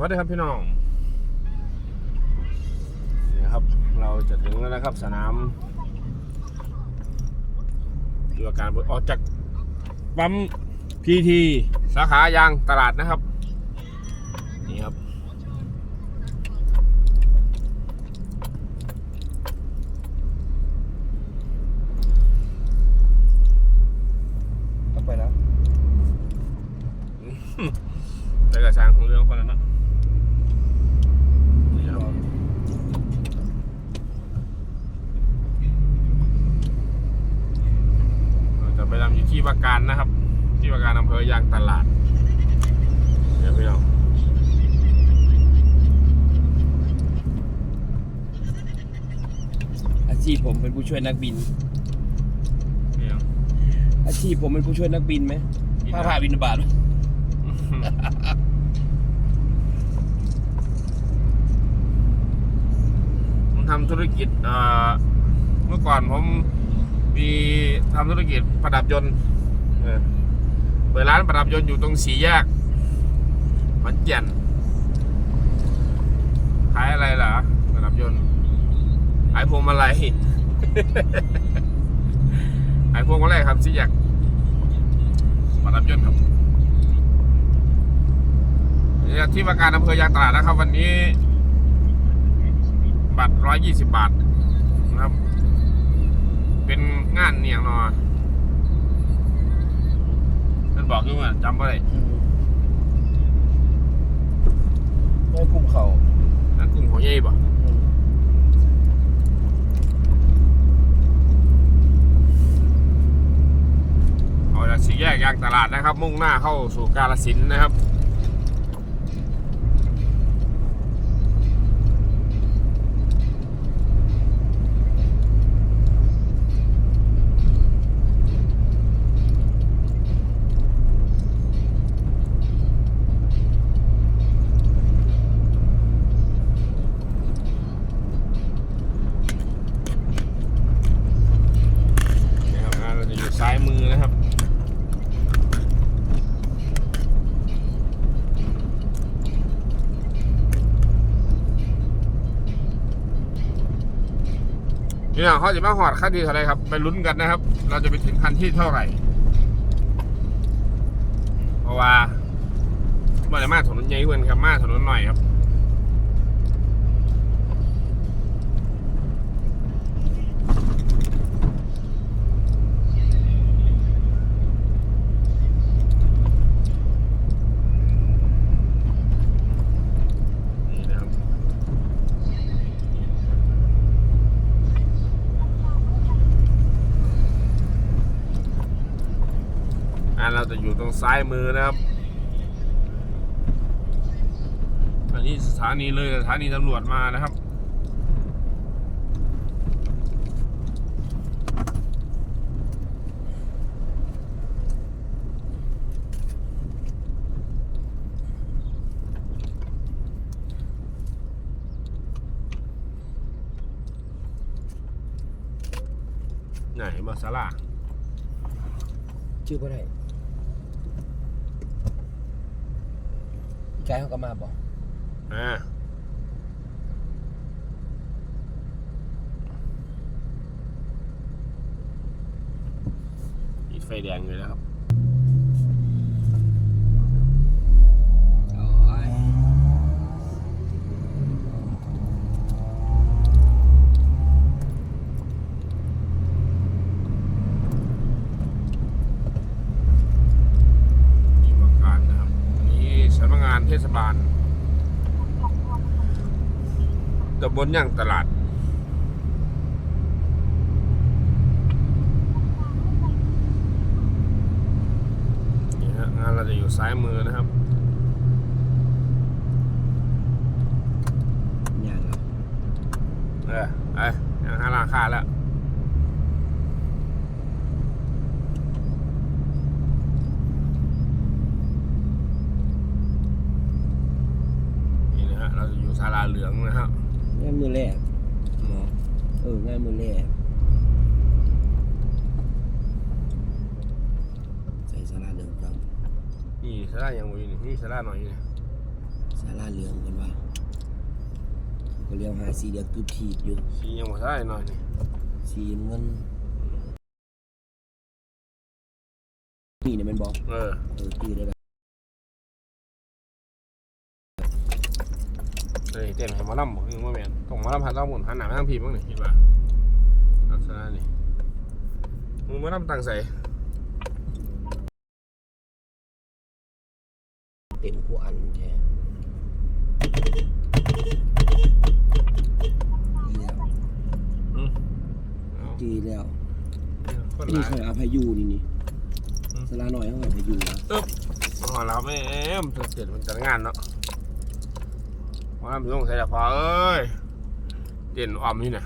วัสดีครับพี่น้องนี่ครับ เราจะถึงแล้วนะครับสนามดูอาการออกจากปั๊มพีทีสาขายางตลาดนะครับ นี่ครับ ต้องไปแล้วแต่กระช้างของเรื่องคนนั้นนะนี่ครับเราจะไปทำอยู่ที่ว่าการ นะครับ ที่ว่าการอำเภอยางตลาด เดี๋ยวพี่น้องอาชีพผมเป็นผู้ช่วยนักบิน พี่น้อง อาชีพผมเป็นผู้ช่วยนักบินไหมบินผ้าผ่าบินบาตผมทำธุรกิจเอ่อเมื่อก่อนผมมีทำธุรกิจประดับยนต์ เออเปิดร้านประดับยนต์อยู่ตรงสี่แยกขอนแก่นขายอะไรล่ะประดับยนต์ขายพวงมาลัยขายพวงมาลัยครับสี่แยกประดับยนต์ครับที่ว่าการอำเภอยางตลาดนะครับ วันนี้ บัตรร้อยยี่สิบบาทนะครับ เป็นงานเนียงนอ นั่นบอกอยู่ว่าจำไม่ได้ไม่คุ้มเขานั่นกรุงหัวใหญ่บ่เอาจากสี่แยกยางตลาดนะครับ มุ่งหน้าเข้าสู่กาลสินธุ์นะครับ นี่ครับงานเราจะอยู่ซ้ายมือนะครับ นี่น้องเขาจะมาหอดขั้นที่เท่าไรครับ ไปลุ้นกันนะครับ เราจะไปถึงคันที่เท่าไหร่ เพราะว่าบ่ได้มาถนนใหญ่เว้นครับมาถนนหน่อยครับ นี่นะครับ อันเรา จะอยู่ตรงซ้ายมือนะครับ อันนี้สถานีเลยสถานีตำรวจมานะครับไหนมาซาลาชื่อว่าไร ใจเขาก็มาบอกอ่าติดไฟแดงเลยนะครับ มีประการนะครับ อันนี้สำนักงานเทศบาลตำบลย่างตลาด นี่ฮะงานเราจะอยู่ซ้ายมือนะครับอย่างครับเออไอ้ยังหาราคาแล้วนี่นะฮะเราจะอยู่ศาลาเหลืองนะครับ งานมือแรกเนาะเอองานมือแรกใส่สาราเดิมจังนี่สารายังมีนี่นี่สาราหน่อยอยู่นี่สาราเหลืองกันว่าก็เลี้ยวหาสีเดียวตุบทีบอยู่สียังบ่ได้หน่อยนี่สีเงินนี่เนี่ยแมันบอกเออเออตีได้แล้ว เฮ้ยเต้นให้หมอลำบอกนี่ว่าแม่นต้องหมอลำหันต้องหมุนหันหน้าไปทางพีบ้างนี่คิดว่าลักษณะนี่มึงหมอลำตั้งใส่เต็มผู้อันแท้ดีแล้วเอาดีแล้ว คนหนี่ลายเขาอาพายุนี่นี่อืมสลาหน่อยเขาอาพายุนะอ๋อเราไม่เอ็มเสร็จมันจัดงานเนาะห มอลำต้องใส่ละพอเอ้ยเด่นอ่อมนี่เนี่ย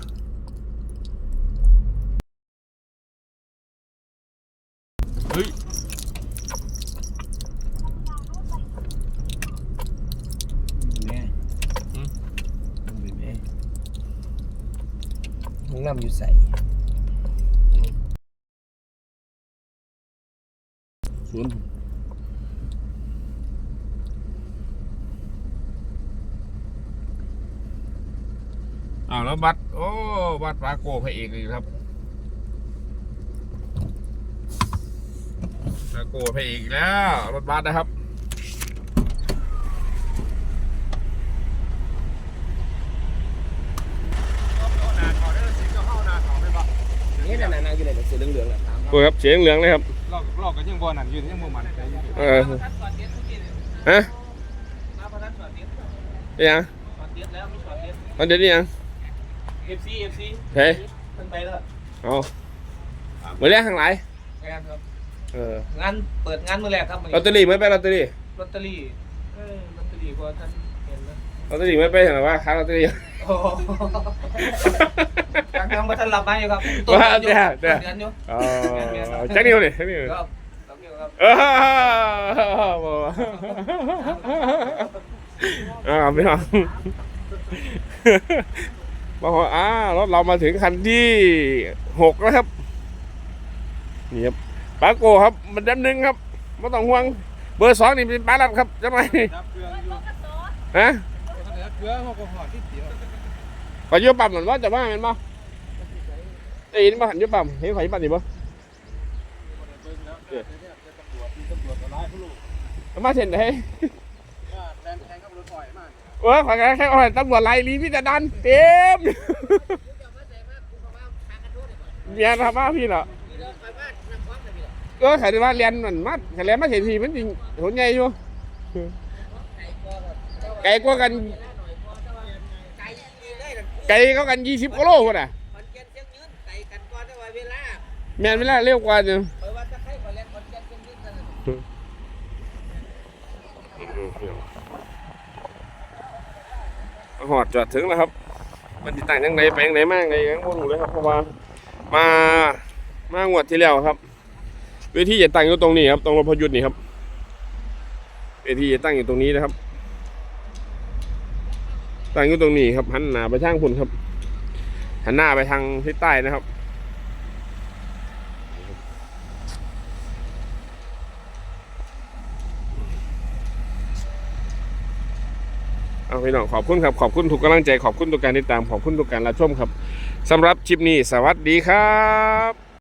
เฮ้ยแม่อืมมึงเป็นแม่มึงนำอยู่ใส่ศูนย์ อ้าวแล้วบัตรโอ้บัตรปาโกพระเอกอีกครับปาโกพระเอกแล้ว รถบัสนะครับนี่น่ะนางอยู่ไหนกับเสือเหลืองๆน่ะถามโอ้ครับเสียงเหลืองเลยครับลอกลอกกันยังบ่อนั่นอยู่ยังบ่มันเออฮะยังช็อตเด็ดแล้ว มีช็อตเด็ดตอนเด็ดนี่ยัง FC FC เฮ้ยขึ้นไปแล้วเอาเมื่อแรกข้างหลายงานครับเอองานเปิดงานมื้อแรกครับลอตเตอรี่ไม่ไปลอตเตอรี่ลอตเตอรี่เออลอตเตอรี่กว่าท่านเห็นนะลอตเตอรี่ไม่ไปเห็นหรอว่าค้าลอตเตอรี่โอ้โหยังยังบ่ทันรับมาอยู่ครับว่าเดืเดี๋อยวนเดี๋ยวเดือนอยู่อ๋อแจ็คนิวดิแจ็คนิวครับรับอยู่ครับเออบอกว่าอ่าไม่เอา บอกว่าอ่ารถเรามาถึงคันที่หกแล้วครับนี่ครับปาโก้ครับ มันดำหนึ่งครับไม่ต้องห่วง เบอร์สองนี่เป็นปลาลัดครับจะไหมรับเครื่องอยู่ฮะรับเครื่องเฮาก็หอดที่เดียวขอยืมปั๊มหน่อยว่าจะว่าแมันบ่ได้ยินบ่หันยืมปั๊มเห็นขอยืมปั๊มดิบ่เบิ่งแล้วเสียวเนี่ยจะตำรวจมีตำรวจก็หลายผู้นได้ว่าแรงแทงกับรถถอย มาเออขอแค่แค่อ่อยตำรวจไล่ลีพี่จะดันเต็มเมียทำมาพี่เนาะเออขายได้ว่าเรียนมันมาขายเรียนมาเห็นทีมันจริงผลใหญ่อยู่ไกลกว่ากันไกลก็กันยี่สิบกิโลคนอะขอนแก่นเชียงยืนไกลกันก่อนได้ว่าเวลาแม่นเวลาเร็วกว่าจ้ะ เปิดว่าจะให้ขอเล่นขอนแก่นเชียงยืนกัน หอดจอดถึงแล้วครับ มันติดตั้งยังไงไปยังไงมากไงยังบ่รู้เลยครับเพราะว่ามา มางวดที่แล้วครับ เวทีจะตั้งอยู่ตรงนี้ครับตรงรถพยุทธ์นี่ครับ เวทีจะตั้งอยู่ตรงนี้นะครับ ตั้งอยู่ตรงนี้ครับหันหน้าไปทางพุ่นครับหันหน้าไปทางทิศใต้นะครับ เอาพี่น้องขอบคุณครับขอบคุณทุกกำลังใจขอบคุณทุกการติดตามขอบคุณทุกการรับชมครับสำหรับคลิปนี้สวัสดีครับ